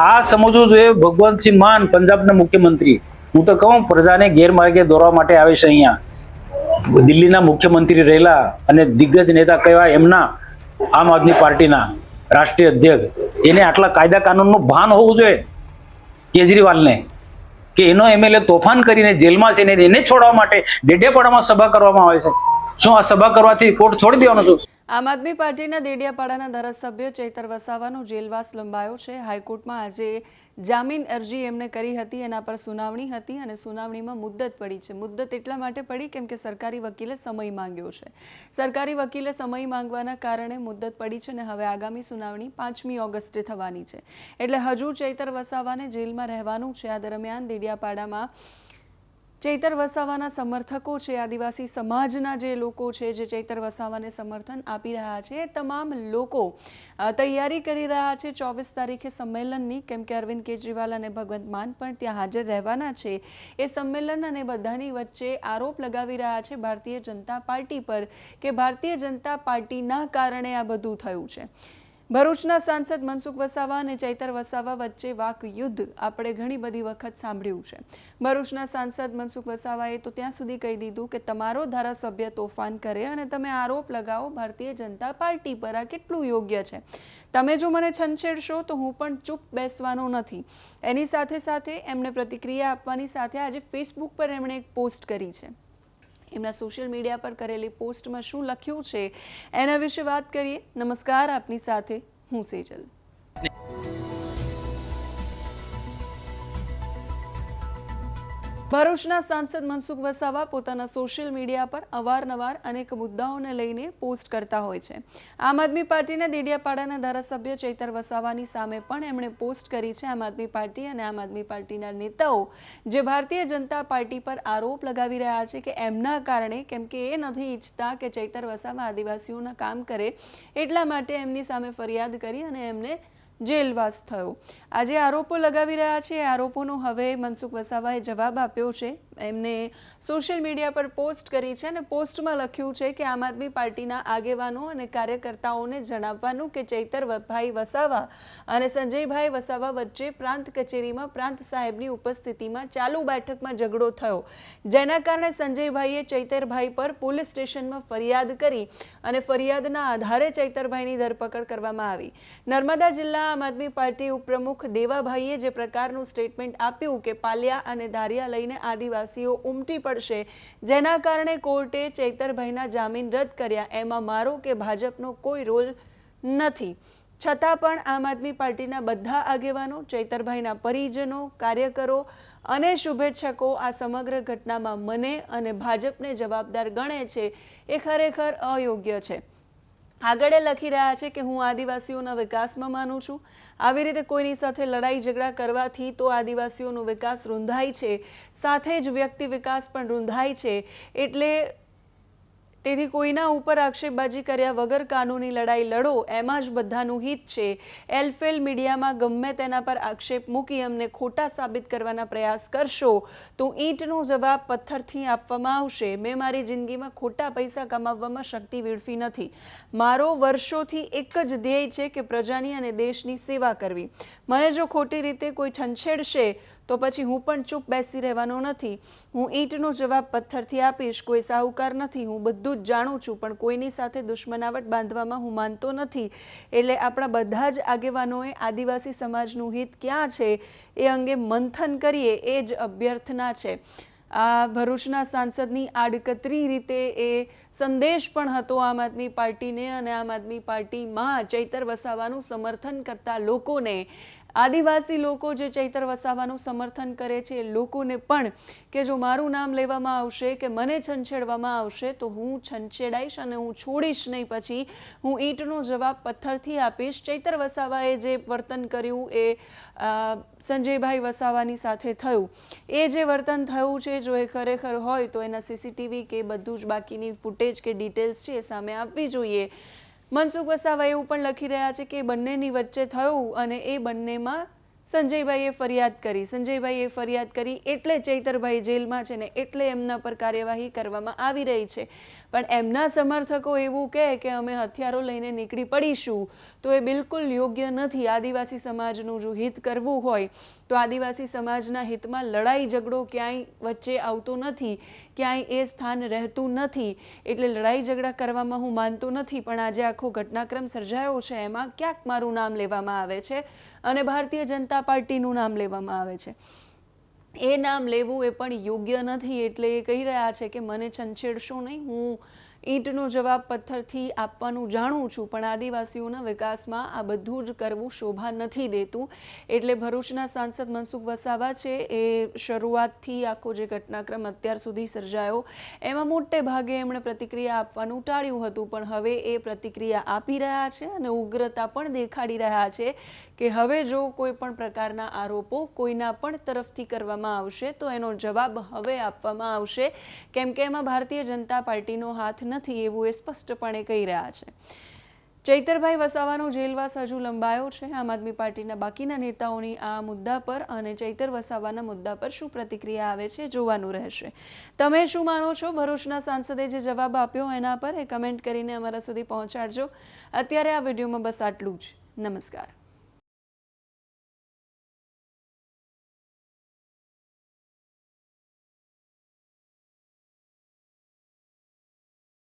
આ સમજવું જોઈએ ભગવંતસિંહ માન પંજાબના મુખ્યમંત્રી. હું તો કહું, પ્રજાને ગેરમાર્ગે દોરવા માટે આવે છે અહીંયા. દિલ્હીના મુખ્યમંત્રી રહેલા અને દિગ્ગજ નેતા કહેવાય એમના, આમ આદમી પાર્ટીના રાષ્ટ્રીય અધ્યક્ષ. એને આટલા કાયદા કાનૂનનું ભાન હોવું જોઈએ કેજરીવાલને, કે એનો એમએલએ તોફાન કરીને જેલમાં છે ને એને છોડવા માટે, ડેઢેપાડામાં સભા કરવામાં આવે છે. શું આ સભા કરવાથી કોર્ટ છોડી દેવાનો છું? આમ આદમી પાર્ટીના દેડિયાપાડાના ધારાસભ્ય ચૈતર વસાવાનો જેલવાસ લંબાયો છે. હાઈકોર્ટમાં આજે જામીન અરજી એમણે કરી હતી, એના પર સુનાવણી હતી અને સુનાવણીમાં મુદ્દત પડી છે. મુદ્દત એટલા માટે પડી કેમ કે સરકારી વકીલે સમય માંગ્યો છે. સરકારી વકીલે સમય માંગવાના કારણે મુદ્દત પડી છે અને હવે આગામી સુનાવણી પાંચમી ઓગસ્ટે થવાની છે. એટલે હજુ ચૈતર વસાવાને જેલમાં રહેવાનું છે. આ દરમિયાન દેડિયાપાડામાં ચૈતર વસાવાના સમર્થકો છે, આદિવાસી સમાજના જે લોકો છે, જે ચૈતર વસાવાને સમર્થન આપી રહ્યા છે તમામ લોકો તૈયારી કરી રહ્યા છે. ચોવીસ તારીખે સંમેલનની, કેમ કે અરવિંદ કેજરીવાલ અને ભગવંત માન પણ ત્યાં હાજર રહેવાના છે. એ સંમેલન અને બધાની વચ્ચે આરોપ લગાવી રહ્યા છે ભારતીય જનતા પાર્ટી પર કે ભારતીય જનતા પાર્ટીના કારણે આ બધું થયું છે. ભરૂચના સાંસદ મનસુખ વસાવા અને ચૈતર વસાવા વચ્ચે વાક યુદ્ધ આપણે ઘણી બધી વખત સાંભળ્યું છે. ભરૂચના સાંસદ મનસુખ વસાવાએ તો ત્યાં સુધી કહી દીધું કે તમારો ધારાસભ્ય તોફાન કરે અને તમે આરોપ લગાવો ભારતીય જનતા પાર્ટી પર આ કેટલું યોગ્ય છે. તમે જો મને છંછેડશો તો હું પણ ચૂપ બેસવાનો નથી. એની સાથે સાથે એમણે પ્રતિક્રિયા આપવાની સાથે આજે ફેસબુક પર એમણે એક પોસ્ટ કરી છે. એમના સોશિયલ મીડિયા પર કરેલી પોસ્ટમાં શું લખ્યું છે એના વિશે વાત કરીએ. નમસ્કાર, આપની સાથે હું સેજલ. ભરૂચના સાંસદ મનસુખ વસાવા પોતાના સોશિયલ મીડિયા પર અવારનવાર અનેક મુદ્દાઓને લઈને પોસ્ટ કરતા હોય છે. આમ આદમી પાર્ટીના દેડિયાપાડાના ધારાસભ્ય ચૈતર વસાવાની સામે પણ એમણે પોસ્ટ કરી છે. આમ આદમી પાર્ટી અને આમ આદમી પાર્ટીના નેતાઓ જે ભારતીય જનતા પાર્ટી પર આરોપ લગાવી રહ્યા છે કે એમના કારણે કેમ કે એ નથી ઈચ્છતા કે ચૈતર વસાવા આદિવાસીઓના કામ કરે એટલા માટે એમની સામે ફરિયાદ કરી અને એમને જેલવાસ થયો. આજે આરોપો લગાવી રહ્યા છે. આરોપોનો હવે મનસુખ વસાવાએ જવાબ આપ્યો છે. એમને સોશિયલ મીડિયા પર પોસ્ટ કરી છે અને પોસ્ટમાં લખ્યું છે કે આમ આદમી પાર્ટીના આગેવાનો અને કાર્યકર્તાઓને જણાવવાનું કે ચૈતરભાઈ વસાવા અને સંજયભાઈ વસાવા વચ્ચે પ્રાંત કચેરીમાં પ્રાંત સાહેબની ઉપસ્થિતિમાં ચાલુ બેઠકમાં ઝઘડો થયો. જેના કારણે સંજયભાઈએ ચૈતરભાઈ પર પોલીસ સ્ટેશનમાં ફરિયાદ કરી અને ફરિયાદના આધારે ચૈતરભાઈની ધરપકડ કરવામાં આવી. નર્મદા જિલ્લા આમ આદમી પાર્ટી ઉપપ્રમુખ દેવાભાઈએ જે પ્રકારનું સ્ટેટમેન્ટ આપ્યું કે પાલિયા અને ધારિયા લઈને આદિવાસીઓ ઉમટી પડશે. જેના કારણે કોર્ટે ચૈતરભાઈના જામીન રદ કર્યા. એમાં મારો કે ભાજપનો કોઈ રોલ નથી. છતાં પણ આમ આદમી પાર્ટીના બધા આગેવાનો, ચૈતરભાઈના પરિજનો, કાર્યકરો અને શુભેચ્છકો આ સમગ્ર ઘટનામાં મને અને ભાજપને જવાબદાર ગણે છે એ ખરેખર અયોગ્ય છે. આગળ એ લખી રહ્યા છે કે હું આદિવાસીઓના વિકાસમાં માનું છું. આવી રીતે કોઈની સાથે લડાઈ ઝઘડા કરવાથી તો આદિવાસીઓનો વિકાસ રૂંધાય છે. સાથે જ વ્યક્તિ વિકાસ પણ રૂંધાય છે. એટલે તેથી કોઈના ઉપર આક્ષેપબાજી કર્યા વગર કાનૂની લડાઈ લડો, એમાં જ બધાનું હિત છે. એલફેલ મીડિયામાં ગમે તેના પર આક્ષેપ મૂકી અમને ખોટા સાબિત કરવાના પ્રયાસ કરશો, તો ઈંટનો જવાબ પથ્થરથી આપવામાં આવશે. મેં મારી જિંદગીમાં ખોટા પૈસા કમાવવામાં શક્તિ વેડફી નથી. મારો વર્ષોથી એક જ ધ્યેય છે કે પ્રજાની અને દેશની સેવા કરવી. મને જો ખોટી રીતે કોઈ છંછેડશે તો પછી હું પણ ચૂપ બેસી રહેવાનો નથી. હું ઈંટનો જવાબ પથ્થરથી આપીશ, કોઈ સાહુકાર નથી. હું બધું જ જાણું છું, પણ કોઈની સાથે દુશ્મનાવટ બાંધવામાં હું માનતો નથી. એટલે આપણા બધા જ આગેવાનોએ આદિવાસી સમાજનું હિત ક્યાં છે એ અંગે મંથન કરીએ એ જ અભ્યર્થના છે. આ ભરૂચના સાંસદની આડકતરી રીતે એ સંદેશ પણ હતો આમ આદમી પાર્ટીને અને આમ આદમી પાર્ટીમાં ચૈતર વસાવાનું સમર્થન કરતા લોકોને. આદિવાસી લોકો જે ચૈતર વસાવાનું સમર્થન કરે છે, એ લોકોને પણ કે જો મારું નામ લેવામાં આવશે, કે મને છંછેડવામાં આવશે, તો હું છંછેડાઈશ અને હું છોડીશ નહીં. પછી હું ઈંટનો જવાબ પથ્થરથી આપીશ. ચૈતર વસાવાએ જે વર્તન કર્યું એ સંજયભાઈ વસાવાની સાથે થયું. એ જે વર્તન થયું છે, જો એ ખરેખર હોય, તો એના સીસીટીવી કે બધું જ બાકીની ફૂટેજ કે ડિટેલ્સ છે એ સામે આપવી જોઈએ. મનસુખ વસાવા એવું પણ લખી રહ્યા છે કે બંનેની વચ્ચે થયું અને એ બંનેમાં સંજયભાઈએ ફરિયાદ કરી. સંજયભાઈએ ફરિયાદ કરી એટલે ચૈતરભાઈ જેલમાં છે ને એટલે એમના પર કાર્યવાહી કરવામાં આવી રહી છે. પણ એમના સમર્થકો એવું કહે કે અમે હથિયારો લઈને નીકળી પડીશું. તો એ બિલકુલ યોગ્ય નથી. આદિવાસી સમાજનું જો હિત કરવું હોય, તો આદિવાસી સમાજના હિતમાં લડાઈ ઝઘડો ક્યાંય વચ્ચે આવતો નથી. ક્યાંય એ સ્થાન રહેતું નથી. એટલે લડાઈ ઝઘડા કરવામાં હું માનતો નથી, પણ આજે આખો ઘટનાક્રમ સર્જાયો છે. એમાં ક્યાંક મારું નામ લેવામાં આવે છે. અને ભારતીય જનતા પાર્ટીનું નામ લેવામાં આવે છે. એ નામ લેવું એ પણ યોગ્ય નથી એટલે એ કહી રહ્યા છે કે મને છંછેડશો નહીં, હું ઈંટનો જવાબ પથ્થરથી આપવાનું જાણું છું, પણ આદિવાસીઓના વિકાસમાં આ બધું જ કરવું શોભા નથી દેતું. એટલે ભરૂચના સાંસદ મનસુખ વસાવા છે, એ શરૂઆતથી આખો જે ઘટનાક્રમ અત્યાર સુધી સર્જાયો, એમાં મોટે ભાગે એમણે પ્રતિક્રિયા આપવાનું ટાળ્યું હતું, પણ હવે એ પ્રતિક્રિયા આપી રહ્યા છે અને ઉગ્રતા પણ દેખાડી રહ્યા છે કે હવે જો કોઈ પણ પ્રકારના આરોપો કોઈના પણ તરફથી કરવામાં આવશે, તો એનો જવાબ હવે આપવામાં આવશે. કેમ કે એમાં ભારતીય જનતા પાર્ટીનો હાથ નથી એવું એ સ્પષ્ટપણે કહી રહ્યા છે. ચૈતરભાઈ વસાવાનો જેલવાસ હજુ લંબાયો છે. આમ આદમી પાર્ટીના બાકીના નેતાઓની આ મુદ્દા પર અને ચૈતર વસાવાના મુદ્દા પર શું પ્રતિક્રિયા આવે છે જોવાનું રહેશે. તમે શું માનો છો? ભરૂચના સાંસદે જે જવાબ આપ્યો એના પર એ કમેન્ટ કરીને અમારા સુધી પહોંચાડજો. અત્યારે આ વિડીયોમાં બસ આટલું જ. નમસ્કાર.